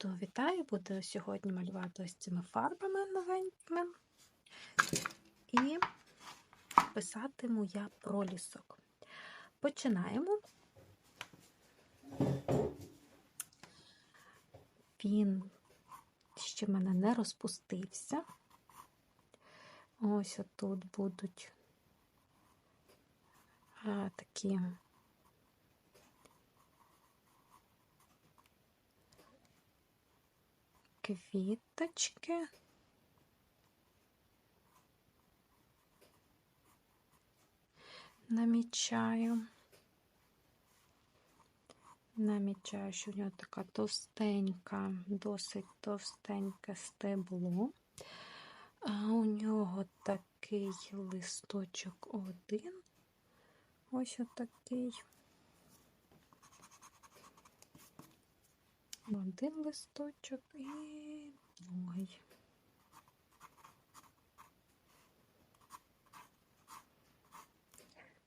То вітаю, буду сьогодні малювати ось цими фарбами новенькими. І писатиму я пролісок. Починаємо. Він ще в мене не розпустився. Ось отут будуть а, такі квіточки. Намічаю. Намічаю, що в нього така товстенька, досить товстеньке стебло. А у нього такий листочок один. Ось отакий. Один листочок і другий.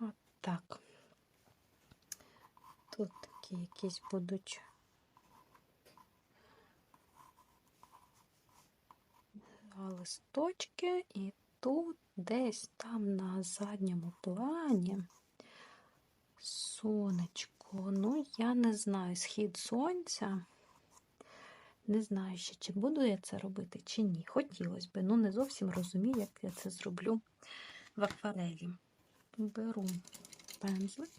От так. Тут такі якісь будуть листочки, і тут десь там на задньому плані сонечко. Ну, я не знаю, схід сонця. Не знаю ще, чи буду я це робити, чи ні. Хотілося б, ну не зовсім розумію, як я це зроблю в акварелі. Беру пензлик.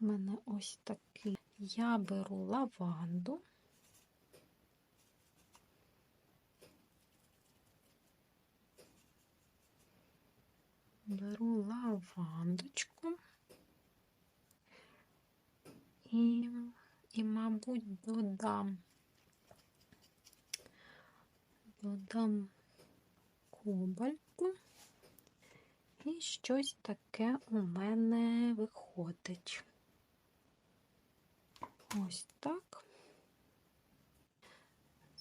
У мене ось такий. Я беру лаванду. Беру лавандочку і, і мабуть, додам, додам кобальку. І щось таке у мене виходить. Ось так.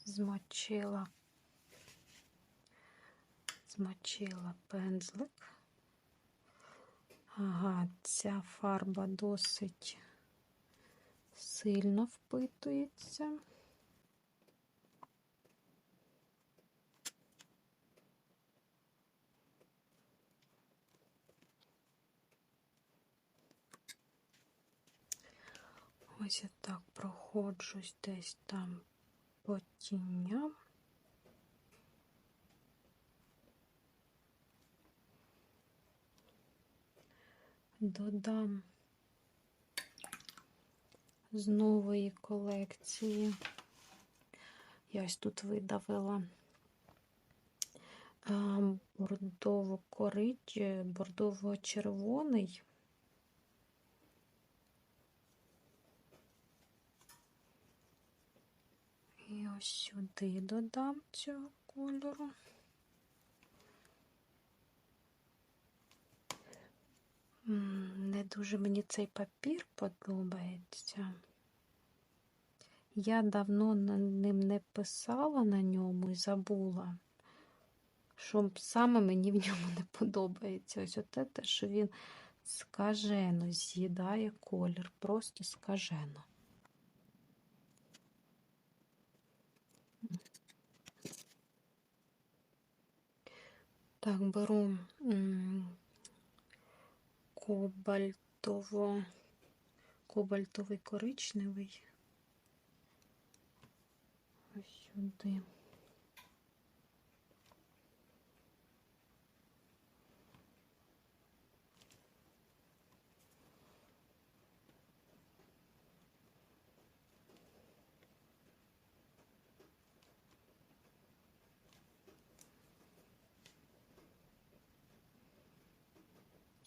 Змочила, змочила пензлик. Ага, ця фарба досить сильно впитується. Ось я так проходжусь десь там по тінням. Додам з нової колекції. Я ось тут видавила бордово корич бордово-червоний. І ось сюди додам цього кольору. Не дуже мені цей папір подобається. Я давно ним не писала на ньому і забула, що саме мені в ньому не подобається. Ось оте те, що він скажено з'їдає колір, просто скажено. Так, беру кобальтово, кобальтовий коричневий. Ось сюди.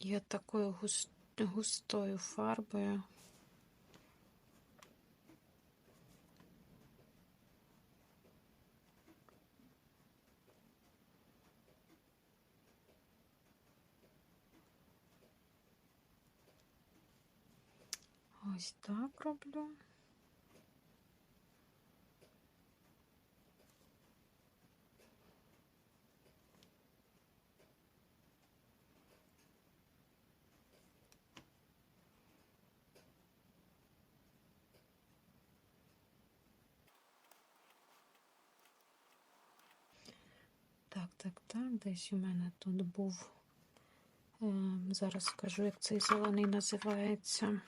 Я такою густою фарбою. Ось так роблю. Так, так. Десь у мене тут був. Е, зараз скажу, як цей зелений називається.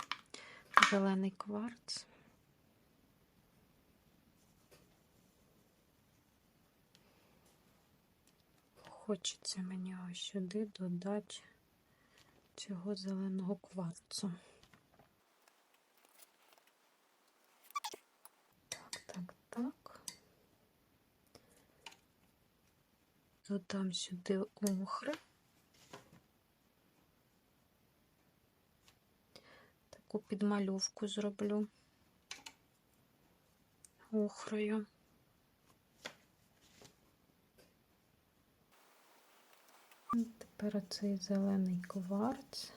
Зелений кварц. Хочеться мені ось сюди додати цього зеленого кварцу. Так, так, так. Додам сюди охри. Таку підмальовку зроблю охрою. Тепер оцей зелений кварц.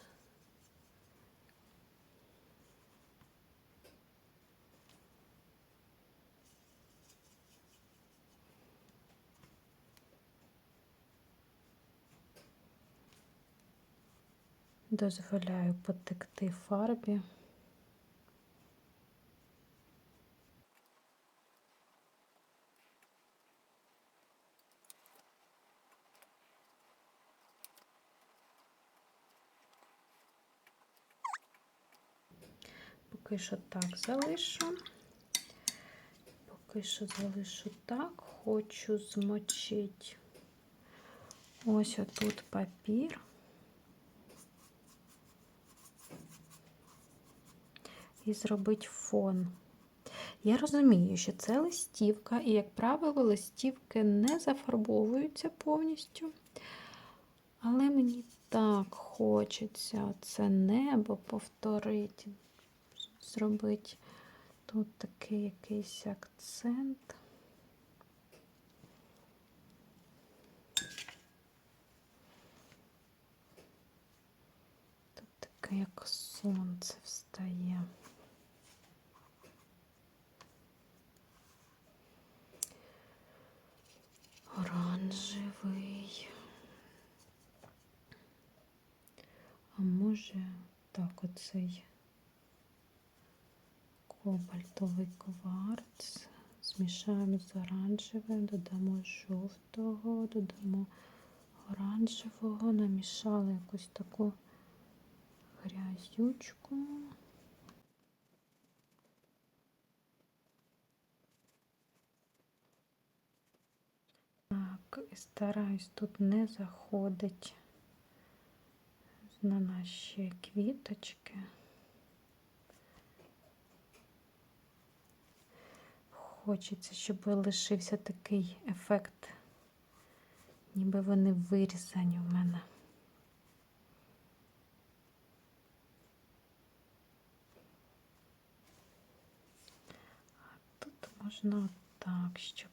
Дозволяю потекти фарбі. Поки що так залишу. Поки що залишу так, хочу змочити ось отут папір. І зробити фон. Я розумію, що це листівка, і, як правило, листівки не зафарбовуються повністю. Але мені так хочеться це небо повторити зробити тут такий якийсь акцент. Тут таке, як сонце встає. Оцей кобальтовий кварц. Змішаємо з оранжевим, додамо жовтого, додамо оранжевого, намішали якусь таку грязючку. Так, стараюсь тут не заходить на наші квіточки. Хочеться, щоб лишився такий ефект, ніби вони вирізані в мене. А тут можна так, щоб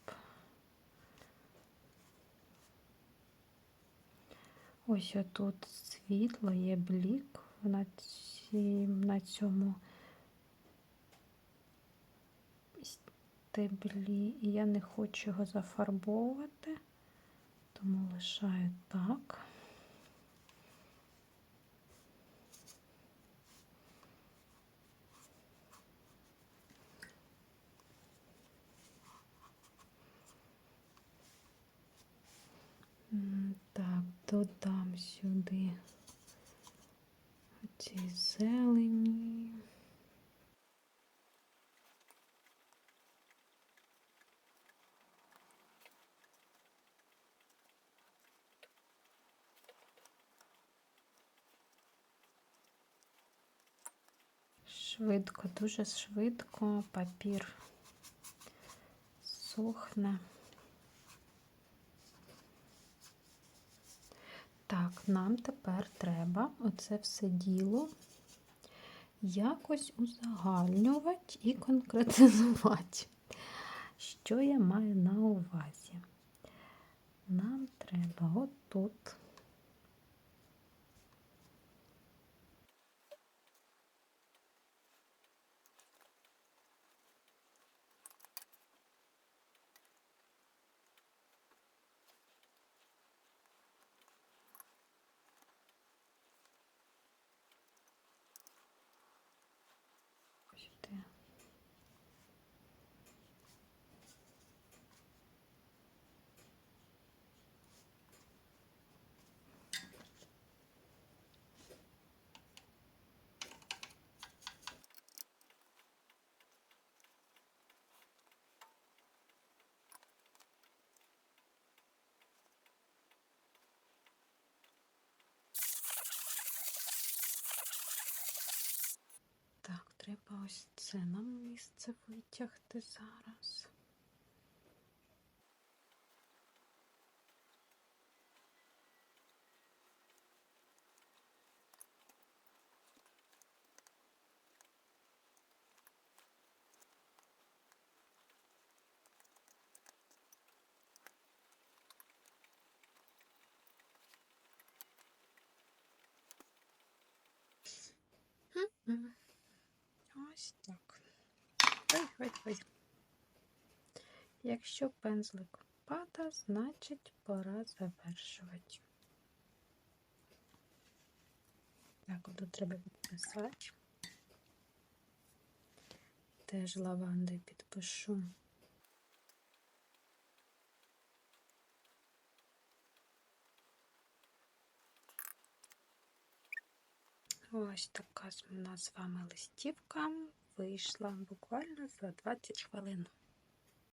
ось отут світло є блік на, ці, на цьому стеблі, і я не хочу його зафарбовувати, тому лишаю так. Так, додам сюди ці зелені. Швидко, дуже швидко папір сохне. Так, нам тепер треба оце все діло якось узагальнювати і конкретизувати. Що я маю на увазі? Нам треба отут. Сюди. Треба ось це нам місце витягти зараз. М. Ось так. Ой, ой, ой. Якщо пензлик пада, значить пора завершувати. Так, тут треба підписати. Теж лаванди підпишу. Ось така у нас з вами листівка вийшла буквально за 20 хвилин.